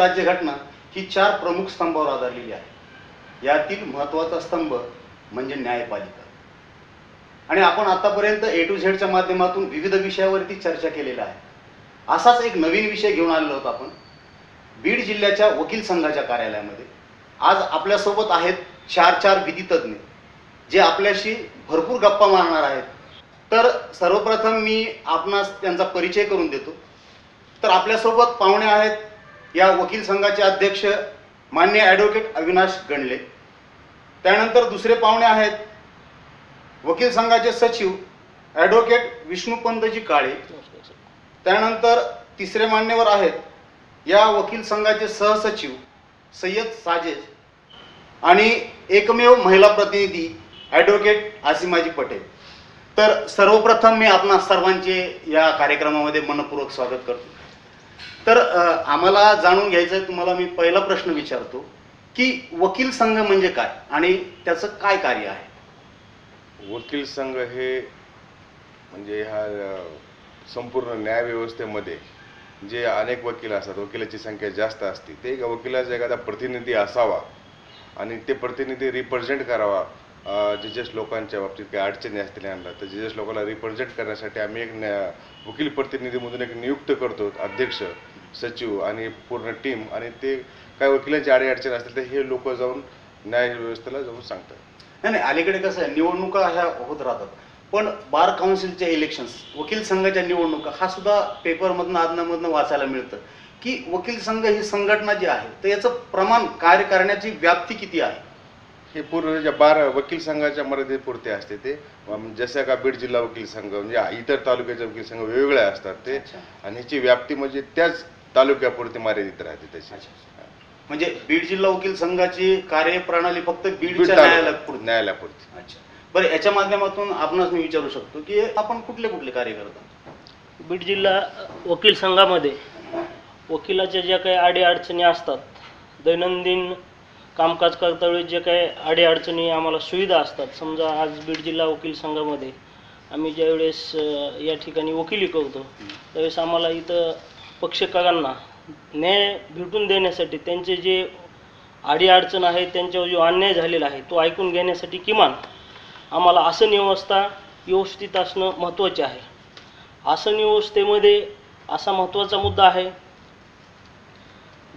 राज्यघटना ही चार प्रमुख स्तंभावर आधारलेली आहे. यातील महत्त्वाचा स्तंभ म्हणजे न्यायपालिका. आणि आपण आतापर्यंत ए टू झेडच्या माध्यमातून विविध विषयावरती चर्चा केलेला आहे. असाच एक नवीन विषय घेऊन आलेलो होतो आपण. बीड जिल्ह्याच्या वकील संघाच्या कार्यालयामध्ये. आज आपल्यासोबत आहेत चार चार विधितज्ञ जे आपल्याशी भरपूर गप्पा मारणार आहेत. तर सर्वप्रथम मी आपणास त्यांचा परिचय करून देतो. तर आपल्यासोबत पाहुणे आहेत या वकील संघाचे अध्यक्ष मान्य ॲडव्होकेट अविनाश गणले. त्यानंतर दुसरे पाहुणे आहेत वकील संघाचे सचिव ॲडव्होकेट विष्णुपंतजी काळे. त्यानंतर तिसरे मान्यवर आहेत या वकील संघाचे सहसचिव सय्यद साजेज आणि एकमेव महिला प्रतिनिधी ॲडव्होकेट आसिमाजी पटेल. तर सर्वप्रथम मी आपणा सर्वांचे या कार्यक्रमामध्ये मनपूर्वक स्वागत करतो. तर आम्हाला जाणून घ्यायचं आहे तुम्हाला मी पहिला प्रश्न विचारतो की वकील संघ म्हणजे काय आणि त्याचं काय कार्य आहे? वकील संघ हे म्हणजे ह्या संपूर्ण न्यायव्यवस्थेमध्ये जे अनेक वकील असतात वकिलाची संख्या जास्त असते ते एक वकिलाचा एखादा प्रतिनिधी असावा आणि ते प्रतिनिधी रिप्रेझेंट करावा जिजस लोकांच्या बाबतीत काही अडचणी असतील यांना तर जजेस लोकांना रिप्रेझेंट करण्यासाठी आम्ही एक न्या वकील प्रतिनिधीमधून एक नियुक्त करतो अध्यक्ष सचिव आणि पूर्ण टीम आणि ते काय वकिलांची अडीअडचणी असतील तर हे लोक जाऊन न्याय व्यवस्थेला जाऊन सांगतात. नाही नाही अलीकडे कसं आहे निवडणुका ह्या होत राहतात. पण बार काउन्सिलच्या इलेक्शन्स वकील संघाच्या निवडणुका हा सुद्धा पेपरमधनं आदनामधनं वाचायला मिळतं. की वकील संघ ही संघटना जी आहे तर याचं प्रमाण कार्य करण्याची व्याप्ती किती आहे? हे पूर्ण ज्या बारा वकील संघाच्या मर्यादेपुरते असते ते. जसं का बीड जिल्हा वकील संघ म्हणजे इतर तालुक्याचे वकील संघ वेगवेगळे असतात ते. आणि ह्याची व्याप्ती म्हणजे त्याच तालुक्यापुरती मर्यादित राहते त्याची म्हणजे बीड जिल्हा वकील संघाची कार्यप्रणाली फक्त बीड न्यायालयापुरती न्यायालयापुरती. अच्छा. बरं याच्या माध्यमातून आपणास मी विचारू शकतो की आपण कुठले कुठले कार्य करता बीड जिल्हा वकील संघामध्ये वकिलाच्या ज्या काही अडीअडचणी असतात दैनंदिन कामकाज करता वेळी जे काही अडीअडचणी आम्हाला सुविधा असतात. समजा आज बीड जिल्हा वकील संघामध्ये आम्ही ज्यावेळेस या ठिकाणी वकिली करतो त्यावेळेस आम्हाला इथं पक्षकारांना न्याय भेटून देण्यासाठी त्यांचे जे अडीअडचण आहे त्यांच्यावर जो अन्याय झालेला आहे तो ऐकून घेण्यासाठी किमान आम्हाला आसन व्यवस्था व्यवस्थित असणं महत्त्वाचे आहे. आसन व्यवस्थेमध्ये असा महत्त्वाचा मुद्दा आहे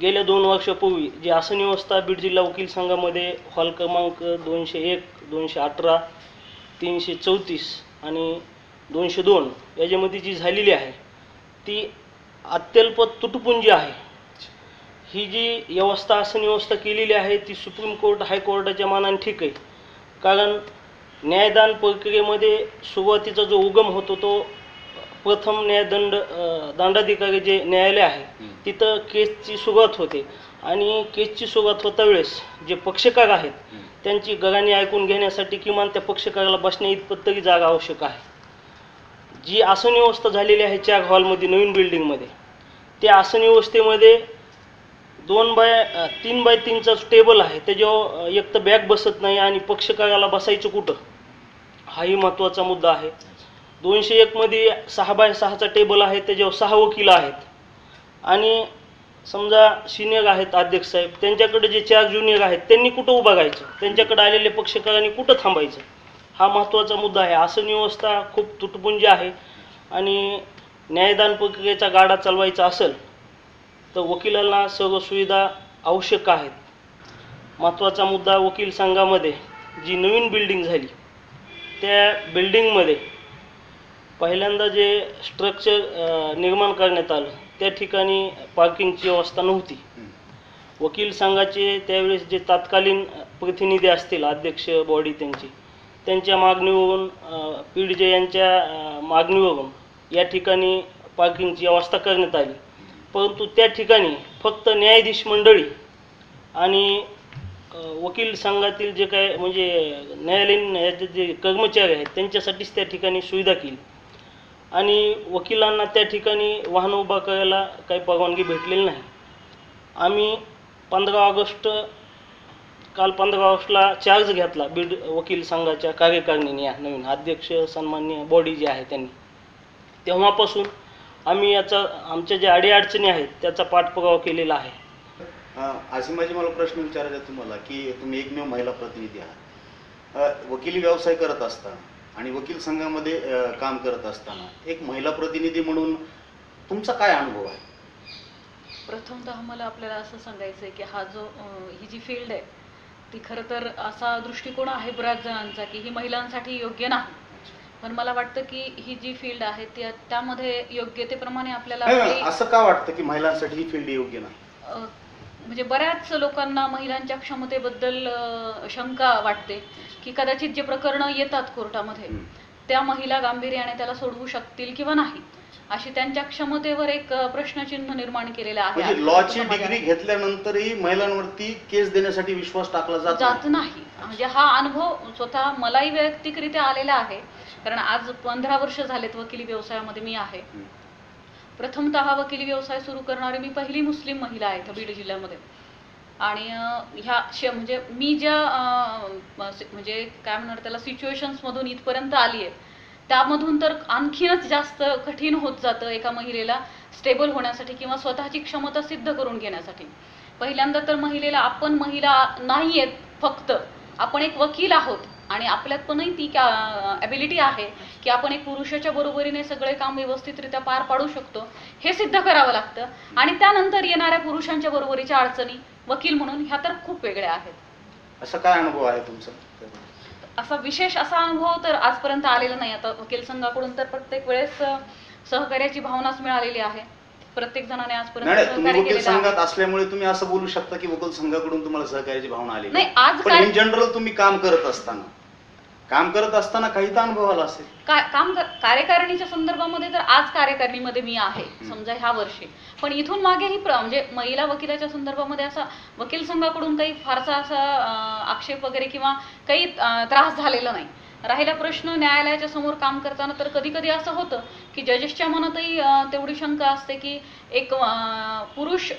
गेल्या दोन वर्षापूर्वी जी आसन व्यवस्था बीड जिल्हा वकील संघामध्ये हॉल क्रमांक दोनशे एक दोनशे अठरा तीनशे चौतीस आणि दोनशे दोन याच्यामध्ये जी झालेली आहे ती अत्यल्प तुटपुंजी आहे. ही जी व्यवस्था आसन व्यवस्था केलेली आहे ती सुप्रीम कोर्ट हायकोर्टाच्या मानाने ठीक आहे. कारण न्यायदान प्रक्रियेमध्ये सुरुवातीचा जो उगम होतो तो प्रथम न्यायदंड अ, दंडाधिकारी जे न्यायालय आहे तिथं केसची सुरुवात होते. आणि केसची सुरुवात होता वेळेस जे पक्षकार आहेत त्यांची गराणी ऐकून घेण्यासाठी किमान त्या पक्षकाराला बसण्या इतपत तरी जागा आवश्यक आहे. जी आसन व्यवस्था झालेली आहे चार हॉलमध्ये नवीन बिल्डिंगमध्ये त्या आसन व्यवस्थेमध्ये दोन बाय अ, तीन बाय तीनचा टेबल आहे. त्याच्यावर अ, एक तर बॅग बसत नाही आणि पक्षकाराला बसायचं कुठं? हाही महत्त्वाचा मुद्दा आहे. दोनशे एकमध्ये सहा बाय सहाचा टेबल आहे त्याच्यावर सहा वकील आहेत. आणि समजा सिनियर आहेत अध्यक्ष साहेब त्यांच्याकडे जे चार ज्युनियर आहेत त्यांनी कुठं उभं राहायचं? त्यांच्याकडे आलेले पक्षकारांनी कुठं थांबायचं? हा महत्त्वाचा मुद्दा आहे. आसन व्यवस्था खूप तुटपुंजी आहे. आणि न्यायदान प्रक्रियेचा गाडा चालवायचा असेल तर वकिलांना सर्व सुविधा आवश्यक आहेत. महत्त्वाचा मुद्दा वकील संघामध्ये जी नवीन बिल्डिंग झाली त्या बिल्डिंगमध्ये पहिल्यांदा जे स्ट्रक्चर निर्माण करण्यात आलं त्या ठिकाणी पार्किंगची व्यवस्था नव्हती. वकील संघाचे त्यावेळेस जे तात्कालीन प्रतिनिधी असतील अध्यक्ष बॉडी त्यांची त्यांच्या मागणीवरून पीडिजे पीडजे यांच्या मागणीवरून या ठिकाणी पार्किंगची व्यवस्था करण्यात आली. परंतु त्या ठिकाणी फक्त न्यायाधीश मंडळी आणि वकील संघातील जे काय म्हणजे न्यायालयीन याचे जे कर्मचारी आहेत त्यांच्यासाठीच त्या ठिकाणी सुविधा केली. आणि वकिलांना त्या ठिकाणी वाहन उभा करायला काही परवानगी भेटलेली नाही. आम्ही पंधरा ऑगस्ट काल पंधरा ऑगस्टला चार्ज घेतला बीड वकील संघाच्या कार्यकारिणीने या नवीन अध्यक्ष सन्मान्य बॉडी जी आहे त्यांनी. तेव्हापासून आम्ही याचा आमच्या ज्या अडीअडचणी आहेत त्याचा पाठपुरावा केलेला आहे. अशी माझी मला प्रश्न विचारायचा तुम्हाला की तुम्ही एकमेव महिला प्रतिनिधी आहात. वकील वकिली व्यवसाय करत असताना आणि वकील संघामध्ये काम करत असताना एक महिला प्रतिनिधी म्हणून तुमचा काय अनुभव आहे? प्रथमतः मला आपल्याला असं सांगायचं आहे की हा जो ही जी फील्ड आहे ती खरं तर असा दृष्टिकोन आहे बऱ्याच जणांचा की ही महिलांसाठी योग्य नाही. पण मला वाटतं की ही जी फील्ड आहे त्यामध्ये योग्यतेप्रमाणे आपल्याला असं का वाटतं की महिलांसाठी ही फील्ड योग्य नाही? म्हणजे बऱ्याच लोकांना महिलांच्या क्षमतेबद्दल शंका वाटते की कदाचित जे प्रकरणं येतात कोर्टामध्ये. त्या महिला गांभीर्याने त्याला सोडवू शकतील किंवा नाही? अशी त्यांच्या क्षमतेवर एक प्रश्नचिन्ह निर्माण केलेलं आहे. म्हणजे लॉची. डिग्री घेतल्यानंतरही महिलांवरती केस देण्यासाठी विश्वास टाकला जात जात नाही. म्हणजे हा अनुभव स्वतः मलाही वैयक्तिकरित्या आलेला आहे. कारण आज पंधरा वर्ष झालेत वकिली व्यवसायामध्ये मी आहे. प्रथमतः वकिली व्यवसाय सुरू करणारी मी पहिली मुस्लिम महिला आहे इथं बीड जिल्ह्यामध्ये. आणि ह्या श म्हणजे मी ज्या म्हणजे काय म्हणणार त्याला सिच्युएशन्समधून इथपर्यंत आली आहे त्यामधून तर आणखीनच जास्त कठीण होत जातं एका महिलेला स्टेबल होण्यासाठी किंवा स्वतःची क्षमता सिद्ध करून घेण्यासाठी. पहिल्यांदा तर महिलेला आपण महिला नाही आहेत फक्त आपण एक वकील आहोत. आणि आपल्यात पणही ती ॲबिलिटी आहे की आपण एक पुरुषाच्या बरोबरीने सगळे काम व्यवस्थितरित्या पार पाडू शकतो हे सिद्ध करावं लागतं. आणि त्यानंतर येणाऱ्या पुरुषांच्या बरोबरीच्या अडचणी वकील म्हणून ह्या तर खूप वेगळ्या आहेत. असा काय अनुभव आहे तुमचा? असा विशेष असा अनुभव तर आजपर्यंत आलेला नाही. आता वकील संघाकडून तर प्रत्येक वेळेस सहकार्याची भावनाच मिळालेली आहे. प्रत्येक जणाने आजपर्यंत. संघात असल्यामुळे तुम्ही असं बोलू शकता की वकील संघाकडून तुम्हाला सहकार्याची भावना आली नाही, आज पण काय- इन जनरल तुम्ही काम करत असताना काम करत असताना काही तर अनुभव आला असेल. का काम कार्यकारिणीच्या संदर्भामध्ये तर आज कार्यकारिणीमध्ये मी आहे समजा ह्या वर्षी. पण इथून मागेही प्र म्हणजे महिला वकिलाच्या संदर्भामध्ये असा वकील संघाकडून काही फारसा असा आक्षेप वगैरे किंवा काही त्रास झालेला नाही. राहिला प्रश्न न्यायालयाच्या समोर काम करताना तर कधी कधी असं होतं की जजेसच्या मनातही तेवढी शंका असते की एक पुरुष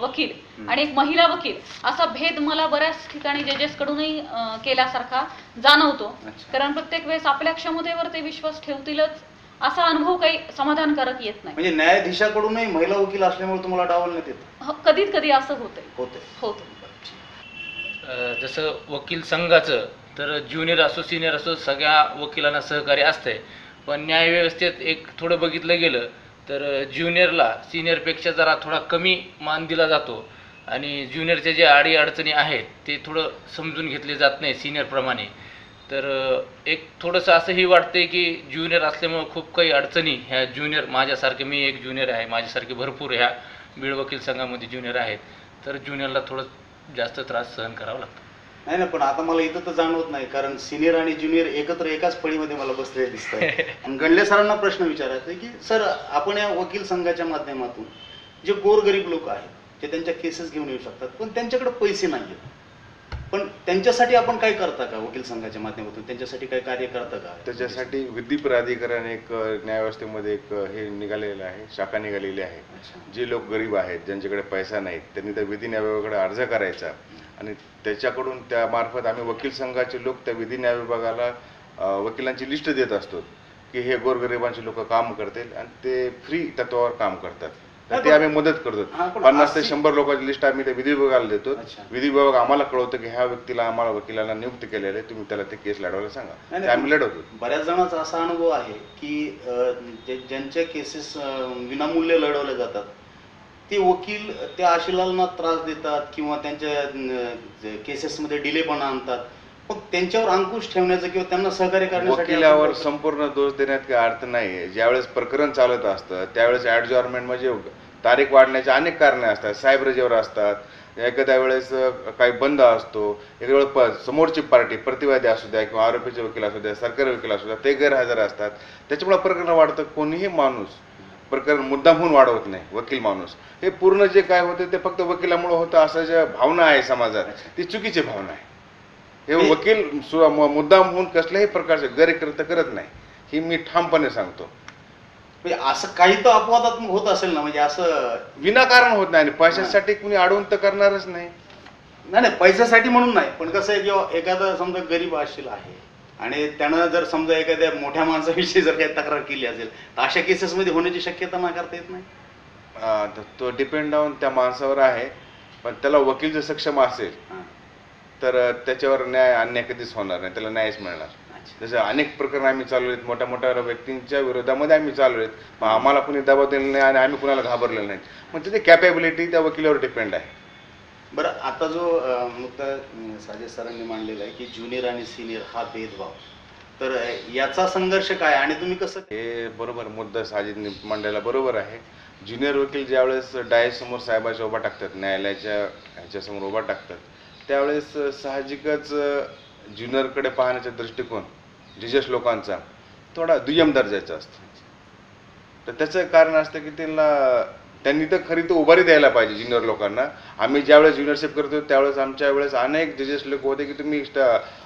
वकील आणि एक महिला वकील असा भेद मला बऱ्याच ठिकाणी जजेसकडूनही केल्यासारखा जाणवतो. कारण प्रत्येक वेळेस आपल्या क्षमतेवर ते विश्वास ठेवतीलच असा अनुभव काही समाधानकारक येत नाही. म्हणजे न्यायाधीशाकडूनही महिला वकील असल्यामुळे तुम्हाला डावलण्यात येत? ह- कधीत कधी असं होतंय. होते जसं वकील संघाचं तर ज्युनियर असो सिनियर असो सगळ्या वकिलांना सहकार्य असतंय. पण न्यायव्यवस्थेत एक थोडं बघितलं गेलं तर ज्युनियरला सिनियरपेक्षा जरा थोडा कमी मान दिला जातो. आणि ज्युनियरच्या जे आडी अडचणी आहेत ते थोडं समजून घेतले जात नाही सिनियरप्रमाणे तर एक थोडंसं असंही वाटते की ज्युनियर असल्यामुळं खूप काही अडचणी ह्या ज्युनियर माझ्यासारखे मी एक ज्युनियर आहे माझ्यासारखे भरपूर ह्या बीड वकील संघामध्ये ज्युनियर आहेत. तर ज्युनियरला थोडं जास्त त्रास सहन करावा लागतो. नाही ना पण आता मला इथं तर जाणवत नाही कारण सिनियर आणि ज्युनियर एकत्र एकाच फळीमध्ये मला बसलेले दिसत आहे आणि गणले सरांना प्रश्न विचारायचा आहे की सर आपण या वकील संघाच्या माध्यमातून जे गोरगरीब लोक आहेत ते त्यांच्या केसेस घेऊन येऊ शकतात पण त्यांच्याकडे पैसे नाही आहेत पण त्यांच्यासाठी आपण काय करता का वकील संघाच्या माध्यमातून? त्यांच्यासाठी काय कार्य करता का? त्याच्यासाठी विधी प्राधिकरण एक न्यायव्यवस्थेमध्ये एक हे निघालेलं आहे शाखा निघालेली आहे. जे लोक गरीब आहेत ज्यांच्याकडे पैसा नाहीत त्यांनी त्या विधी न्याय विभागाकडे अर्ज करायचा. आणि त्याच्याकडून त्या मार्फत आम्ही वकील संघाचे लोक त्या विधी न्याय विभागाला वकिलांची लिस्ट देत असतो की हे गोरगरिबांचे लोक काम करतील आणि ते फ्री तत्वावर काम करतात. ते आम्ही मदत करतो. पन्नास ते शंभर लोकांची लिस्ट आम्ही त्या विधी विभागाला देतो. विधी विभाग आम्हाला कळवतं की ह्या व्यक्तीला आम्हाला वकिलाला नियुक्त केलेलं आहे. तुम्ही त्याला ते केस लढवायला सांगा. आम्ही लढवतो. बऱ्याच जणांचा असा अनुभव आहे की ज्यांच्या केसेस विनामूल्य लढवल्या जातात ते वकील त्या आशिलांना त्रास देतात किंवा त्यांच्या केसेसमध्ये डिलेपणा आणतात. मग त्यांच्यावर अंकुश ठेवण्याचं किंवा त्यांना सहकार्य करण्यासाठी वकिलावर? संपूर्ण दोष देण्यात काही अर्थ नाही. ज्यावेळेस प्रकरण चालत असतं त्यावेळेस ऍडजॉर्नमेंट म्हणजे तारीख वाढण्याचे अनेक कारणे असतात. साहेब रजेवर असतात. एखाद्या वेळेस काही बंद असतो. एखाद्या वेळेस प- समोरची पार्टी प्रतिवादी असू द्या किंवा आरोपीचे वकील असू द्या सरकारी वकील असू द्या ते गैरहजर असतात. त्याच्यामुळे प्रकरण वाढतं कोणीही माणूस. प्रकरण मुद्दाम होऊन वाढवत नाही वकील माणूस. हे पूर्ण जे काय होते ते फक्त वकिलामुळे होतं असं ज्या भावना आहे समाजात ती चुकीची भावना आहे. हे वकील सु- मु- मुद्दाम होऊन कसल्याही प्रकारचे गैरकृत्य करत नाही ही मी ठामपणे सांगतो. म्हणजे असं काही तर अपवादात्मक होत असेल ना म्हणजे असं विनाकारण होत नाही आणि पैशासाठी कुणी अडवून तर करणारच नाही. नाही नाही पैशासाठी म्हणून नाही पण कसं आहे किंवा एखादा समजा गरीब असेल आहे आणि त्यानं जर समजा एखाद्या मोठ्या माणसाविषयी जर काही तक्रार केली असेल तर अशा केसेसमध्ये होण्याची शक्यता नाकारता येत नाही? अं, तो डिपेंड डाऊन त्या माणसावर आहे पण त्याला वकील जर सक्षम असेल हां. तर अ, त्याच्यावर न्याय अन्याय कधीच होणार नाही त्याला न्यायच मिळणार. अच्छा. जसं अनेक प्रकरण आम्ही चालवलेत मोठ्या मोठ्या व्यक्तींच्या विरोधामध्ये आम्ही चालवलेत मग आम्हाला कुणी दबाव दिला नाही आणि आम्ही कुणाला घाबरलेलं नाही. मग त्याची कॅपॅबिलिटी त्या वकिलावर डिपेंड आहे. बरं आता जो मुद्दा साजे सरांनी मांडलेला आहे की ज्युनियर आणि सिनियर हा भेदभाव. तर याचा संघर्ष काय आणि तुम्ही कसं हे बरोबर मुद्दा साजिदने मांडायला बरोबर आहे. ज्युनियर वकील ज्यावेळेस डायसमोर साहेबाच्या उभा टाकतात न्यायालयाच्या ह्याच्यासमोर उभा टाकतात त्यावेळेस साहजिकच ज्युनियरकडे पाहण्याचा दृष्टिकोन जजेस लोकांचा थोडा दुय्यम दर्जाचा असतो. तर त्याचं कारण असतं की त्यांना त्यांनी तर खरी तर उभारी द्यायला पाहिजे ज्युनियर लोकांना. आम्ही ज्यावेळेस ज्युनियरशिप करतो त्यावेळेस आमच्या वेळेस अनेक जजेस लोक होते की तुम्ही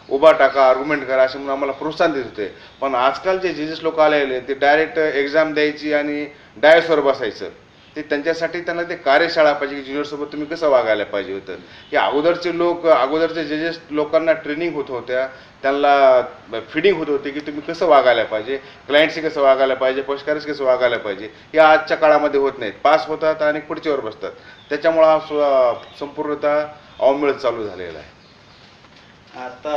उभा टाका आर्ग्युमेंट करा असे म्हणून आम्हाला प्रोत्साहन देत होते. पण आजकाल जे जजेस लोक आलेले ते डायरेक्ट एक्झाम द्यायची आणि डायसवर बसायचं. ते त्यांच्यासाठी त्यांना ते कार्यशाळा पाहिजे की ज्युनियरसोबत तुम्ही कसं वागायला पाहिजे होतं? की अगोदरचे लोक अगोदरचे जजेस लोकांना ट्रेनिंग होत होत्या त्यांना फिडिंग होत होती की तुम्ही कसं वागायला पाहिजे? क्लायंटशी कसं वागायला पाहिजे? पक्षकाराशी कसं वागायला पाहिजे? हे आजच्या काळामध्ये होत नाहीत. पास होतात आणि पुढच्यावर बसतात. त्याच्यामुळं हा संपूर्णतः अवमेळ चालू झालेला आहे. आता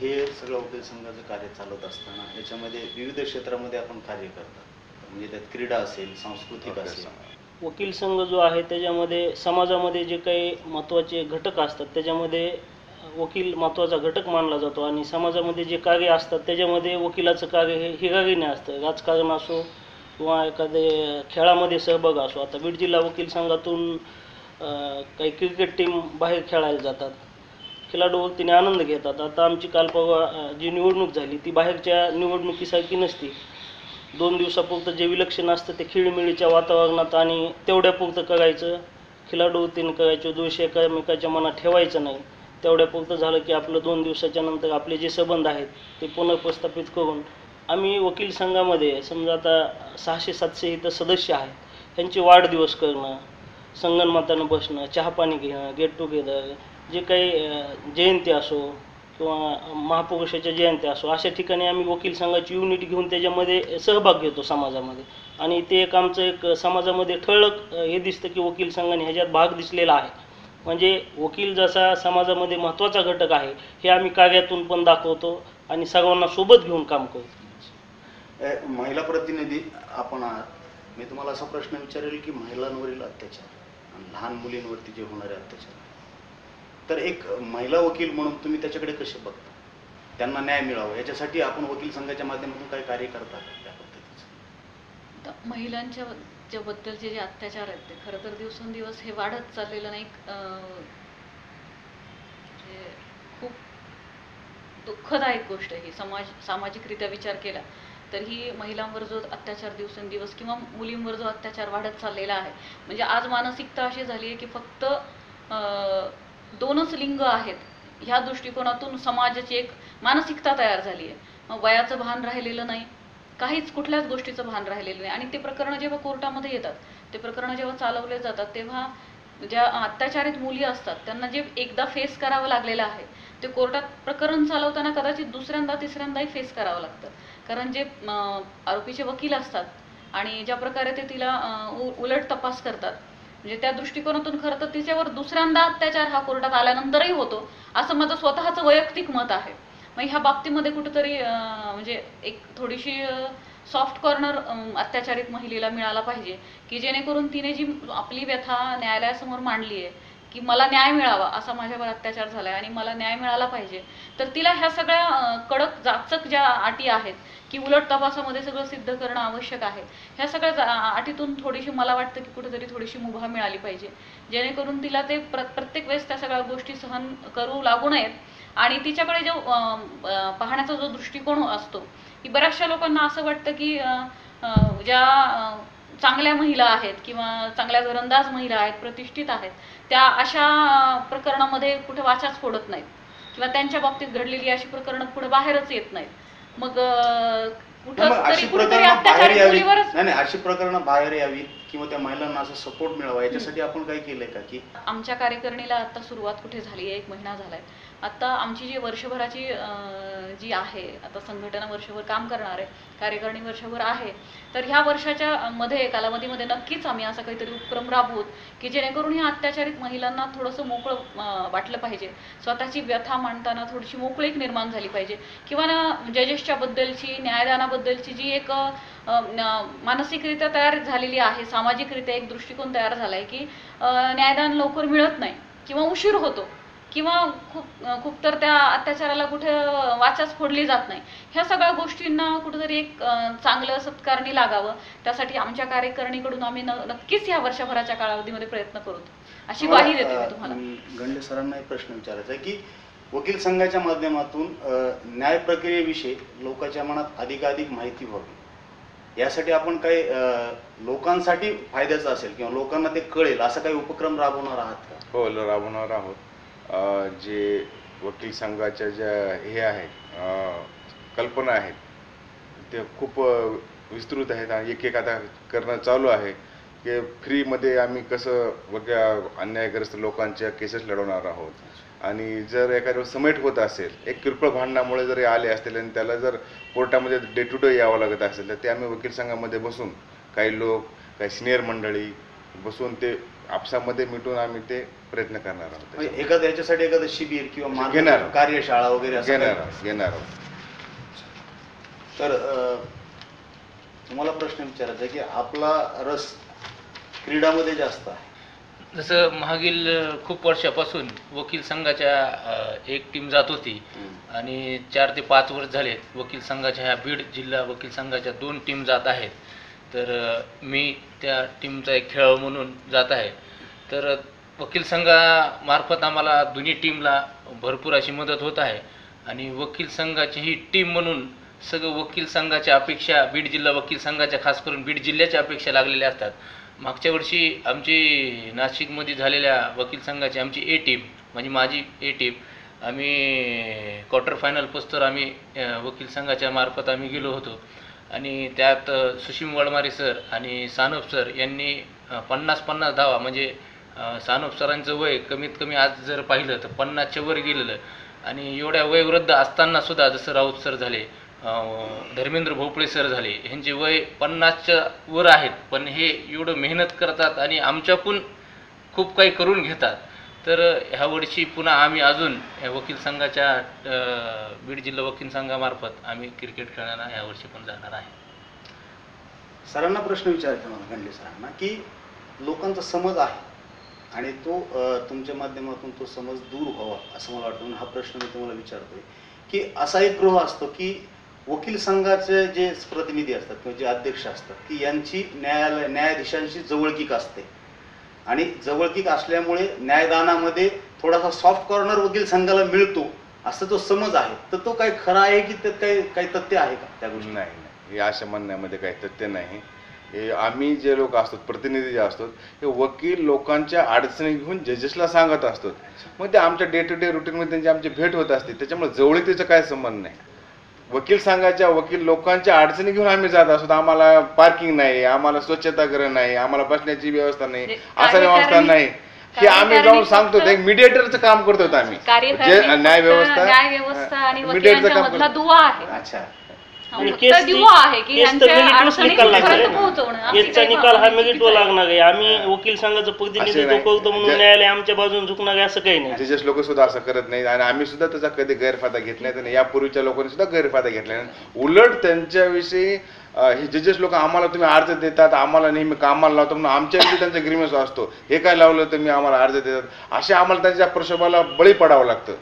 हे सगळं वकील संघाचं कार्य चालत असताना याच्यामध्ये विविध क्षेत्रामध्ये आपण कार्य करतात. म्हणजे त्यात क्रीडा असेल सांस्कृतिक असेल. वकील संघ जो आहे त्याच्यामध्ये समाजामध्ये जे काही महत्त्वाचे घटक असतात त्याच्यामध्ये वकील महत्त्वाचा घटक मानला जातो आणि समाजामध्ये जे कार्य असतात त्याच्यामध्ये वकिलाचं कार्य हे हिगागिने असतं. राजकारण असो किंवा एखादे खेळामध्ये सहभाग असो. आता बीड जिल्हा वकील संघातून काही क्रिकेट टीम बाहेर खेळायला जातात. खेळाडू वक्तीने आनंद घेतात. आता आमची काल परवा जी निवडणूक झाली ती बाहेरच्या निवडणुकीसारखी नसती. दोन दिवसापुरतं जे विलक्षण असतं ते खिळमिळीच्या वातावरणात आणि तेवढ्यापुरतं करायचं. खिलाडूतीनं करायचं दोष एकामेकाच्या मनात ठेवायचं नाही. तेवढ्यापुरतं झालं की आपलं दोन दिवसाच्या नंतर आपले जे संबंध आहेत ते पुनर्प्रस्थापित करून आम्ही वकील संघामध्ये समजा आता सहाशे सातशे इथं सदस्य आहेत त्यांचे वाढदिवस करणं संगनमतानं बसणं चहापाणी घेणं गेट टुगेदर जे काही जयंती असो किंवा महापुरुषाच्या जयंत्या असो अशा ठिकाणी आम्ही वकील संघाची युनिट घेऊन त्याच्यामध्ये सहभाग घेतो समाजामध्ये. आणि ते एक आमचं एक समाजामध्ये ठळक हे दिसतं की वकील संघाने ह्याच्यात भाग दिसलेला आहे. म्हणजे वकील जसा समाजामध्ये महत्त्वाचा घटक आहे हे आम्ही कार्यातून पण दाखवतो आणि सर्वांना सोबत घेऊन काम करतो. महिला प्रतिनिधी आपण आहात. मी तुम्हाला असा प्रश्न विचारेल की महिलांवरील अत्याचार आणि लहान मुलींवरती जे होणारे अत्याचार तर एक महिला वकील म्हणून तुम्ही त्याच्याकडे कसे बघता? त्यांना न्याय मिळावा याच्यासाठी आपण वकील संघाच्या माध्यमातून काही कार्य करता त्या पद्धतीचं? महिलांच्या ज्या बद्दलचे जे अत्याचार आहेत ते खरं तर दिवसेंदिवस हे वाढत चाललेलं नाही. म्हणजे खूप दुःखदायक गोष्ट आहे ही. समाज सामाजिकरित्या विचार केला तर ही महिलांवर जो अत्याचार दिवसेंदिवस किंवा मुलींवर जो अत्याचार वाढत चाललेला आहे म्हणजे आज मानसिकता अशी झाली आहे की फक्त दोनच लिंग आहेत. ह्या दृष्टिकोनातून समाजाची एक मानसिकता तयार झाली आहे. मग वयाचं भान राहिलेलं नाही. काहीच कुठल्याच गोष्टीचं भान राहिलेलं नाही. आणि ते प्रकरणं जेव्हा कोर्टामध्ये येतात ते प्रकरणं जेव्हा चालवले जातात तेव्हा ज्या अत्याचारित मुली असतात त्यांना जे एकदा फेस करावं लागलेलं आहे ते कोर्टात प्रकरण चालवताना कदाचित दुसऱ्यांदा तिसऱ्यांदाही फेस करावं लागतं. कारण जे आरोपीचे वकील असतात आणि ज्या प्रकारे ते तिला उ- उलट तपास करतात म्हणजे त्या दृष्टिकोनातून खरं तर तिच्यावर दुसऱ्यांदा अत्याचार हा कोर्टात आल्यानंतरही होतो असं माझं स्वतःचं वैयक्तिक मत आहे. मग ह्या बाबतीमध्ये कुठंतरी म्हणजे एक थोडीशी सॉफ्ट कॉर्नर अत्याचारित महिलेला मिळाला पाहिजे की जेणेकरून तिने जी आपली व्यथा न्यायालयासमोर मांडली आहे की मला न्याय मिळावा असा माझ्यावर अत्याचार झाला आहे आणि मला न्याय मिळाला पाहिजे. तर तिला ह्या सगळ्या कडक जाचक ज्या अटी आहेत की उलट तपासामध्ये सगळं सिद्ध करणं आवश्यक आहे ह्या सगळ्या जा- अटीतून थोडीशी मला वाटतं की कुठेतरी थोडीशी मुभा मिळाली पाहिजे. जेणेकरून तिला ते प्र प्रत्येक वेळेस त्या सगळ्या गोष्टी सहन करू लागू नयेत आणि तिच्याकडे जो पाहण्याचा जो दृष्टिकोन असतो की बऱ्याचशा लोकांना असं वाटतं की ज्या चांगल्या महिला आहेत किंवा चांगल्या घरंदाज महिला आहेत प्रतिष्ठित आहेत त्या अशा प्रकरणामध्ये कुठे वाचाच फोडत नाहीत. किंवा त्यांच्या बाबतीत घडलेली अशी प्रकरणं पुढे बाहेरच येत नाहीत. मग कुठं तरी कुठेतरी मुलीवरच नाही अशी प्रकरणं बाहेर यावीत किंवा त्या महिलांना असं सपोर्ट मिळावा याच्यासाठी आपण काय केलंय का की? आमच्या कार्यकारिणीला आता सुरुवात कुठे झाली आहे? एक महिना झालाय. आता आमची जी वर्षभराची जी आहे आता संघटना वर्षभर काम करणार आहे कार्यकारिणी वर्षभर आहे तर ह्या वर्षाच्या मध्ये कालावधीमध्ये नक्कीच आम्ही असा काहीतरी उपक्रम राबवूत की जेणेकरून ह्या अत्याचारित महिलांना थोडंसं मोकळं वाटलं पाहिजे. स्वतःची व्यथा मांडताना थोडीशी मोकळीक निर्माण झाली पाहिजे. किंवा ना जजेसच्या बद्दलची न्यायदानाबद्दलची जी एक मानसिकरित्या तयार झालेली आहे सामाजिकरित्या एक दृष्टिकोन तयार झाला आहे की न्यायदान लवकर मिळत नाही किंवा उशीर होतो किंवा खूप खूप तर त्या अत्याचाराला कुठे वाचाच फोडली जात नाही. ह्या सगळ्या गोष्टींना कुठेतरी एक चांगलं सत्कारणी लागावं. त्यासाठी आमच्या कार्यकारिणीकडून आम्ही नक्कीच या वर्षभराच्या कालावधीमध्ये प्रयत्न करू. अशी ग्वाही देते मी तुम्हाला. गंडे सरांना एक प्रश्न विचारायचा आहे की वकील संघाच्या माध्यमातून न्याय प्रक्रियेविषयी लोकांच्या मनात अधिकाधिक माहिती व्हावी. यासाठी आपण काही लोकांसाठी फायद्याचं असेल किंवा लोकांना ते कळेल असा काही उपक्रम राबवणार आहात का? हो राबवणार आहोत. जे वकील संघाच्या ज्या हे आहेत कल्पना आहेत ते खूप विस्तृत आहेत आणि एक एक आता करणं चालू आहे. की फ्रीमध्ये आम्ही कसं वगैरे अन्यायग्रस्त लोकांच्या केसेस लढवणार आहोत. आणि जर एखाद्या समेट होत असेल एक किरकोळ भांडणामुळे जरी आले असतील आणि त्याला जर कोर्टामध्ये डे टू डे यावं लागत असेल तर ते आम्ही वकील संघामध्ये बसून काही लोक काही सिनियर मंडळी बसून ते आपसामध्ये मिटून आम्ही ते प्रयत्न करणार आहोत. म्हणजे एखाद्या याच्यासाठी एखादं शिबिर किंवा घेणार. कार्यशाळा वगैरे घेणार घेणार आहोत. तर तुम्हाला प्रश्न विचारायचा की आपला रस क्रीडामध्ये जास्त आहे. जसं मागील खूप वर्षापासून वकील संघाच्या एक टीम जात होती. आणि चार ते पाच वर्ष झाले वकील संघाच्या ह्या बीड जिल्हा वकील संघाच्या दोन टीम जात आहेत. तर मी त्या टीमचा एक खेळ म्हणून जात आहे. तर वकील संघामार्फत आम्हाला दोन्ही टीमला भरपूर अशी मदत होत आहे. आणि वकील संघाची ही टीम म्हणून सगळं वकील संघाच्या अपेक्षा बीड जिल्हा वकील संघाच्या खास करून बीड जिल्ह्याच्या अपेक्षा लागलेल्या असतात. मागच्या वर्षी आमची नाशिकमध्ये झालेल्या वकील संघाची आमची ए टीम म्हणजे माझी ए टीम आम्ही क्वार्टर फायनल पोस्टर आम्ही वकील संघाच्या मार्फत आम्ही गेलो होतो. आणि त्यात सुशीम वडमारे सर आणि सानप सर यांनी पन्नास पन्नास धावा म्हणजे सानप सरांचं वय कमीत कमी आज जर पाहिलं तर पन्नासच्या वर गेलेलं. आणि एवढ्या वयवृद्ध असताना सुद्धा जसं राऊत सर झाले धर्मेंद्र भोपळे सर झाले. ह्यांचे वय पन्नासच्या वर आहेत. पण हे एवढं मेहनत करतात आणि आमच्याकून खूप काही करून घेतात. तर ह्या वर्षी पुन्हा आम्ही अजून ह्या वकील संघाच्या बीड जिल्हा वकील संघामार्फत आम्ही क्रिकेट खेळायला ह्या वर्षी पण जाणार आहे. सरांना प्रश्न विचारायचा मला गणले सरांना की लोकांचा समज आहे आणि तो तुमच्या माध्यमातून तो समज दूर व्हावा असं मला वाटतं. हा प्रश्न मी तुम्हाला विचारतोय की असा एक ग्रह असतो की वकील संघाचे जे प्रतिनिधी असतात किंवा जे अध्यक्ष असतात की यांची न्यायालय न्यायाधीशांशी जवळकीक असते. आणि जवळकीक असल्यामुळे न्यायदानामध्ये थोडासा सॉफ्ट कॉर्नर वकील संघाला मिळतो असं जो समज आहे. तर तो काही खरा आहे की त्यात काही काही तथ्य आहे का त्या गोष्टी नाही नाही. हे अशा म्हणण्यामध्ये काही तथ्य नाही. हे आम्ही जे लोक असतो प्रतिनिधी जे असतो हे वकील लोकांच्या अडचणी घेऊन जजेसला सांगत असतो. मग ते आमच्या डे टू डे रुटीनमध्ये त्यांची आमची भेट होत असते. त्याच्यामुळे जवळीकीचा काय संबंध नाही. वकील संघाच्या वकील लोकांच्या अडचणी घेऊन आम्ही जात असतो. आम्हाला पार्किंग नाही आम्हाला स्वच्छतागृह नाही आम्हाला बसण्याची व्यवस्था नाही म्हणजे असा व्यवस्था नाही. हे आम्ही जाऊन सांगतो एक मीडिएटरचं काम करतो आम्ही. न्याय व्यवस्था न्याय व्यवस्था आणि वकिलांच्या काम मधला करतो. दुवा आहे. अच्छा. आणि फक्त केस ती- दुवा आहे की केस तर यांच्या negative अडचणी निकाल लागणार पर्यंत आहे. पोहोचवणं आमची केसचा काही निकाल हा आहे. लागणार आहे. आम्ही वकील संघाचं प्रतिनिधित्व नाही. करतो म्हणून जे- न्यायालय आमच्या बाजून झुकणार आहे असं काही नाही. जजेस लोक सुद्धा असं करत नाही आणि आम्ही सुद्धा त्याचा कधी गैरफायदा घेत नाही. आणि यापूर्वीच्या लोकांनी सुद्धा गैरफायदा घेतला नाही. उलट त्यांच्याविषयी अं, हे जजेस लोक आम्हाला तुम्ही अर्ज देतात आम्हाला नेहमी कामाला लावतो म्हणून आमच्याविषयी त्यांचा ग्रीमेन्स असतो. हे काय लावलं तुम्ही आम्हाला अर्ज देतात? असे आम्हाला त्यांच्या प्रशोभाला बळी पडावं लागतं.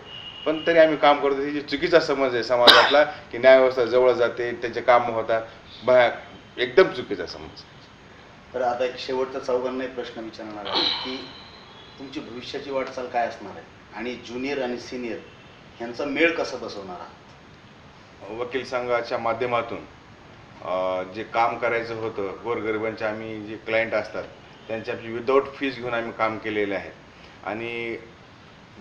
पण तरी आम्ही काम करतो. ही जी चुकीचा समज आहे समाजातला की न्यायव्यवस्था जवळ जाते त्यांचे काम होतात भया एकदम चुकीचा समज. तर आता एक शेवटचा चौघांना एक प्रश्न विचारणार आहे की तुमची भविष्याची वाटचाल काय असणार आहे? आणि ज्युनियर आणि सिनियर यांचा मेळ कसा बसवणार आहात? वकील संघाच्या माध्यमातून जे काम करायचं होतं गोरगरिबांचे आम्ही जे क्लायंट असतात त्यांच्याशी विदाऊट फीज घेऊन आम्ही काम केलेलं आहे. आणि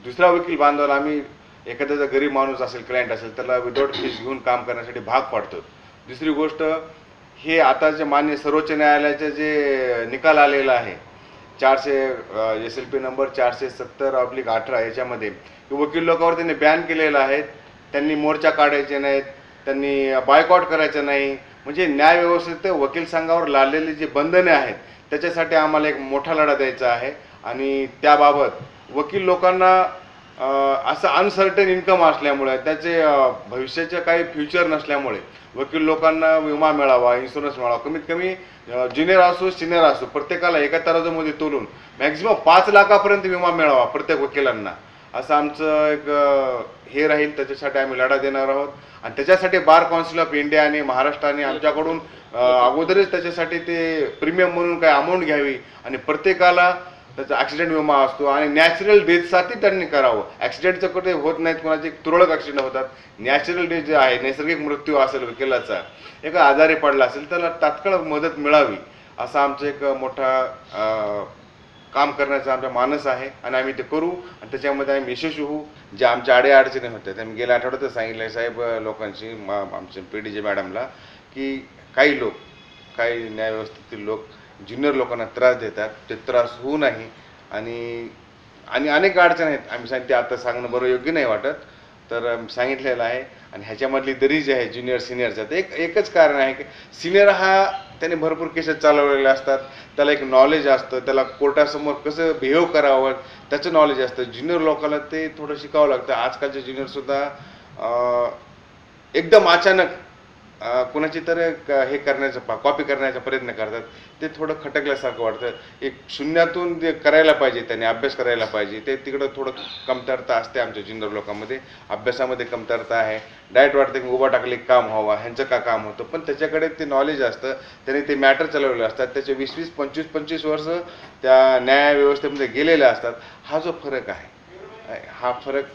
दुसरा वकील बांधवाला आम्ही एखाद्याचा गरीब माणूस असेल क्लायंट असेल त्याला विदाऊट फीज घेऊन काम करण्यासाठी भाग पाडतो. दुसरी गोष्ट हे आता जे मान्य सर्वोच्च न्यायालयाचे जे निकाल आलेला आहे चारशे एस एल पी नंबर चारशे सत्तर ऑब्लिक अठरा याच्यामध्ये वकील लोकांवर त्यांनी बॅन केलेलं आहे त्यांनी मोर्चा काढायचे नाहीत त्यांनी बायकॉट करायचं नाही. म्हणजे न्यायव्यवस्थेत वकील संघावर लादलेली जी बंधने आहेत त्याच्यासाठी आम्हाला एक मोठा लढा द्यायचा आहे. आणि त्याबाबत वकील लोकांना असं अनसर्टन इन्कम असल्यामुळे त्याचे भविष्याचे काही फ्युचर नसल्यामुळे वकील लोकांना विमा मिळावा इन्शुरन्स मिळावा कमीत कमी ज्युनियर असो सिनियर असो प्रत्येकाला एका तराजूमध्ये तोलून मॅक्झिमम पाच लाखापर्यंत विमा मिळावा प्रत्येक वकिलांना. असं आमचं एक हे राहील त्याच्यासाठी आम्ही लढा देणार आहोत. आणि त्याच्यासाठी बार काउन्सिल ऑफ इंडिया आणि महाराष्ट्राने आमच्याकडून अगोदरच त्याच्यासाठी ते प्रीमियम म्हणून काही अमाऊंट घ्यावी. आणि प्रत्येकाला त्याचा ॲक्सिडेंट विमा असतो आणि नॅचरल डेथसाठी त्यांनी करावं. ॲक्सिडेंटचं कुठे होत नाहीत कोणाचे तुरळक ॲक्सिडेंट होतात. नॅचरल डेथ जे आहे नैसर्गिक मृत्यू असेल वकिलाचा एका आजारी पडला असेल त्याला तात्काळ मदत मिळावी असा आमचं एक मोठा काम करण्याचा आमचा मानस आहे. आणि आम्ही ते करू आणि त्याच्यामध्ये आम्ही यशस्वी होऊ. जे आमच्या अडीअडचणी होत्या त्या मी गेल्या आठवड्यातच सांगितलं आहे साहेब लोकांशी मा आमच्या पी डी जे मॅडमला की काही लोक काही न्यायव्यवस्थेतील लोक ज्युनियर लोकांना त्रास देतात ते त्रास होऊ नाही. आणि आणि अनेक अडचणी आहेत. आम्ही सांग ते आता सांगणं बरं योग्य नाही वाटत. तर सांगितलेलं आहे. आणि ह्याच्यामधली दरी जी आहे ज्युनियर सिनियरचा ते एक एकच कारण आहे की सिनियर हा त्याने भरपूर केसेस चालवलेले असतात. त्याला एक नॉलेज असतं. त्याला कोर्टासमोर कसं बिहेव करावं त्याचं नॉलेज असतं. ज्युनियर लोकांना ते थोडं शिकावं लागतं. आजकालचे ज्युनियरसुद्धा एकदम अचानक कुणाची तर हे करण्याचा कॉपी करण्याचा प्रयत्न करतात. ते थोडं खटकल्यासारखं वाटतं. एक शून्यातून जे करायला पाहिजे त्यांनी अभ्यास करायला पाहिजे. ते तिकडं थोडं कमतरता असते आमच्या जिंदर लोकांमध्ये. अभ्यासामध्ये कमतरता आहे. डायट वाटते की उभा टाकले काम व्हावा ह्यांचं का काम होतं. पण त्याच्याकडे ते नॉलेज असतं. त्यांनी ते मॅटर चालवले असतात. त्याचे वीस वीस पंचवीस पंचवीस वर्ष त्या न्याय व्यवस्थेमध्ये गेलेले असतात. हा जो फरक आहे हा फरक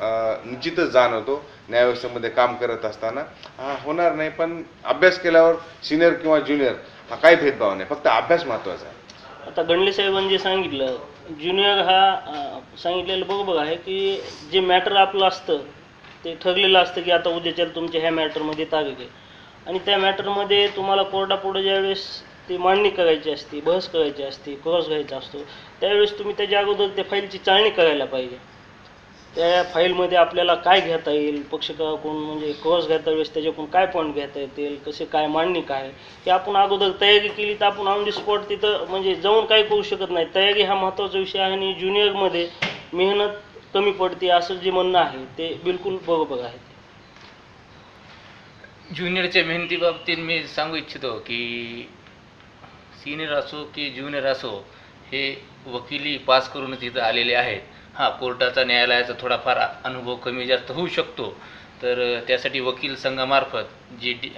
निश्चितच जाणवतो. न्यायव्यवस्थेमध्ये काम करत असताना. हा होणार नाही पण अभ्यास केल्यावर सिनियर किंवा ज्युनियर हा काही भेदभाव नाही. फक्त अभ्यास महत्त्वाचा आहे. आता गणले साहेबांनी जे सांगितलं ज्युनियर हा सांगितलेलं बरोबर आहे की जे मॅटर आपलं असतं ते ठरलेलं असतं की आता उद्याच्या तुमच्या ह्या मॅटरमध्ये तारीख आहे आणि त्या मॅटरमध्ये तुम्हाला कोर्टापुढे ज्यावेळेस ती मांडणी करायची असते बहस करायची असते क्रॉस घ्यायचा असतो त्यावेळेस तुम्ही त्याच्या अगोदर त्या फाईलची चाळणी करायला पाहिजे. त्या फाईलमध्ये आपल्याला काय घेता येईल? पक्षकाकडून म्हणजे क्रॉस घेता वेळेस त्याच्याकडून काय पॉईंट घेता येतील? कसे काय मांडणी काय? हे आपण अगोदर तयारी केली तर आपण ऑन दी स्पॉट तिथं म्हणजे जाऊन काय करू शकत नाही. तयारी हा महत्त्वाचा विषय आहे आणि ज्युनियरमध्ये मेहनत कमी पडते असं जे म्हणणं आहे ते बिलकुल बरोबर आहे. ज्युनियरच्या मेहनतीबाबतीत मी सांगू इच्छितो की सिनियर असो की ज्युनियर असो हे वकिली पास करूनच इथं आलेले आहेत. हां कोर्टाचा न्यायालयाचा थोडाफार अनुभव कमी जास्त होऊ शकतो. तर त्यासाठी वकील संघामार्फत जी डी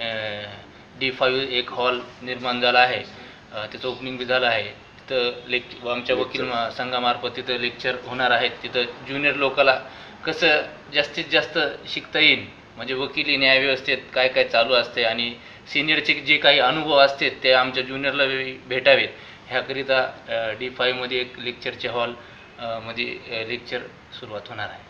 डी फाईव्ह एक हॉल निर्माण झाला आहे त्याचं ओपनिंग बी झालं आहे. तिथं लेक आमच्या वकील संघामार्फत तिथं लेक्चर होणार आहेत. तिथं ज्युनियर लोकाला कसं जास्तीत जास्त शिकता येईल म्हणजे वकिली न्यायव्यवस्थेत काय काय चालू असते आणि सिनियरचे जे काही अनुभव असतात ते आमच्या ज्युनियरला भेटावेत. ह्याकरिता डी फाईव्हमध्ये एक लेक्चरचे हॉल मध्ये लेक्चर सुरुवात होणार आहे.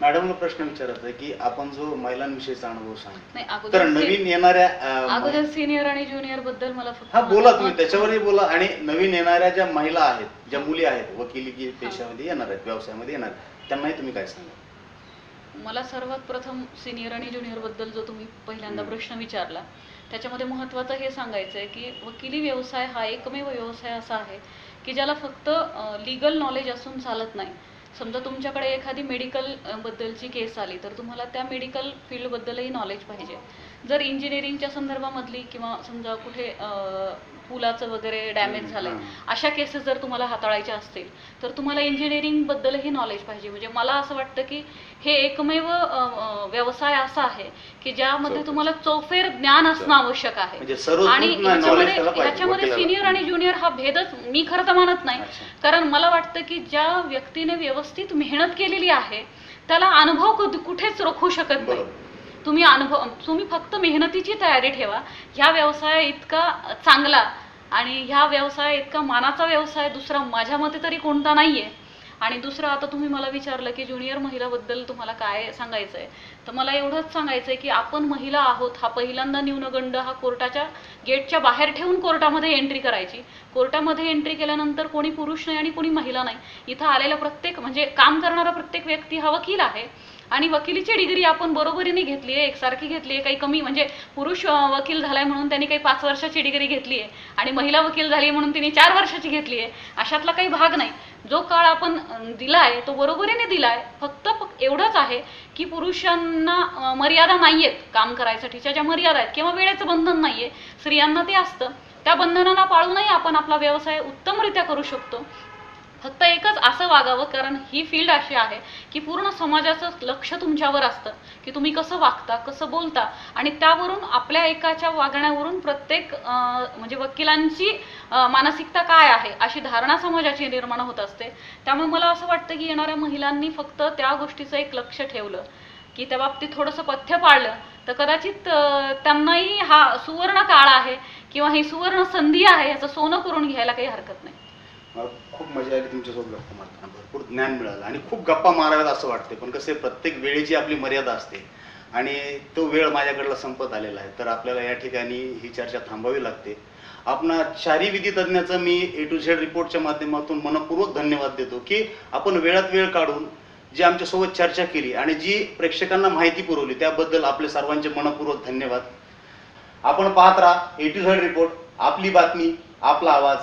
मॅडमला प्रश्न विचारत आहे की आपण जो महिलांविषयीचा अनुभव सांगितला नाही तर नवीन येणाऱ्या अं, अगोदर सिनियर आणि ज्युनियरबद्दल मला फक्त हा बोला तुम्ही त्याच्यावरही बोला. आणि नवीन येणाऱ्या ज्या महिला आहेत ज्या मुली आहेत वकिली पेशामध्ये येणार आहेत व्यवसायामध्ये येणार आहेत त्यांनाही तुम्ही काय सांगा? मला सर्वात प्रथम सिनियर आणि ज्युनियरबद्दल जो तुम्ही पहिल्यांदा प्रश्न विचारला त्याच्यामध्ये महत्त्वाचं हे सांगायचं आहे की वकिली व्यवसाय हा एकमेव व्यवसाय असा आहे की ज्याला फक्त लिगल नॉलेज असून चालत नाही. समजा तुमच्याकडे एखादी मेडिकल बद्दलची केस आली तर तुम्हाला त्या मेडिकल फील्डबद्दलही नॉलेज पाहिजे. जर इंजिनिअरिंगच्या संदर्भामधली किंवा समजा कुठे पुलाचं वगैरे डॅमेज झालंय. अशा केसेस जर तुम्हाला हाताळायच्या असतील तर तुम्हाला इंजिनिअरिंग बद्दलही नॉलेज पाहिजे म्हणजे मला असं वाटतं की हे एकमेव व्यवसाय असा आहे की ज्यामध्ये. तुम्हाला चौफेर ज्ञान असणं आवश्यक आहे म्हणजे आणि याच्यामध्ये याच्यामध्ये. सिनियर आणि ज्युनियर हा भेदच मी खरं तर मानत नाही. कारण मला वाटतं की ज्या व्यक्तीने व्यवस्थित मेहनत केलेली आहे त्याला अनुभव कुठ- कुठेच रोखू शकत नाही तुम्ही अनुभव तुम्ही फक्त मेहनतीची तयारी ठेवा. ह्या व्यवसाय इतका चांगला आणि ह्या व्यवसाय इतका मानाचा व्यवसाय दुसरा माझ्या मते तरी कोणता नाही आहे आणि दुसरं आता तुम्ही मला विचारलं की ज्युनियर महिलाबद्दल तुम्हाला काय सांगायचं आहे तर मला एवढंच सांगायचं आहे की आपण महिला आहोत हा पहिल्यांदा न्यूनगंड हा कोर्टाच्या गेटच्या बाहेर ठेवून कोर्टामध्ये एंट्री करायची. कोर्टामध्ये एंट्री केल्यानंतर कोणी पुरुष नाही आणि कोणी महिला नाही. इथं आलेला प्रत्येक म्हणजे काम करणारा प्रत्येक व्यक्ती हा वकील आहे. आणि वकिलीची डिग्री आपण बरोबरीने घेतली आहे एकसारखी घेतली आहे काही कमी म्हणजे पुरुष वकील झालाय म्हणून त्यांनी काही पाच वर्षाची डिग्री घेतली आहे आणि महिला वकील झाली म्हणून तिने चार वर्षाची घेतली आहे. अशातला काही भाग नाही. जो काळ आपण दिलाय तो बरोबरीने दिलाय. फक्त फक्त एवढंच आहे की पुरुषांना मर्यादा मर्यादा नाहीयेत काम करायसाठीच्या ज्या मर्यादा आहेत किंवा वेळेचं बंधन नाहीये स्त्रियांना ते असतं. त्या बंधनांना पाळूनही आपण आपला व्यवसाय उत्तमरित्या करू शकतो. फक्त एकच असं वागावं कारण ही फील्ड अशी आहे की पूर्ण समाजाचं लक्ष तुमच्यावर असतं की तुम्ही कसं वागता कसं बोलता. आणि त्यावरून आपल्या एकाच्या वागण्यावरून प्रत्येक म्हणजे वकिलांची मानसिकता काय आहे अशी धारणा समाजाची निर्माण होत असते. त्यामुळे मला असं वाटतं की येणाऱ्या महिलांनी फक्त त्या गोष्टीचं एक लक्ष ठेवलं की त्या बाबतीत थोडंसं पथ्य पाळलं. तर कदाचित त्यांनाही हा सुवर्ण काळ आहे किंवा ही सुवर्ण संधी आहे याचं सोनं करून घ्यायला काही हरकत नाही. मला खूप मजा आली तुमच्यासोबत गप्पा मारताना. भरपूर ज्ञान मिळालं आणि खूप गप्पा माराव्यात असं वाटते पण कसे प्रत्येक वेळेची आपली मर्यादा असते. आणि तो वेळ माझ्याकडला संपत आलेला आहे. तर आपल्याला या ठिकाणी ही चर्चा थांबावी लागते. आपणा चारी विधी मी ए टू झेड रिपोर्टच्या माध्यमातून मनपूर्वक धन्यवाद देतो की आपण वेळात वेळ काढून जी आमच्यासोबत चर्चा केली आणि जी प्रेक्षकांना माहिती पुरवली त्याबद्दल आपले सर्वांचे मनपूर्वक धन्यवाद. आपण पाहत राहा ए टू झेड रिपोर्ट आपली बातमी आपला आवाज.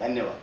धन्यवाद.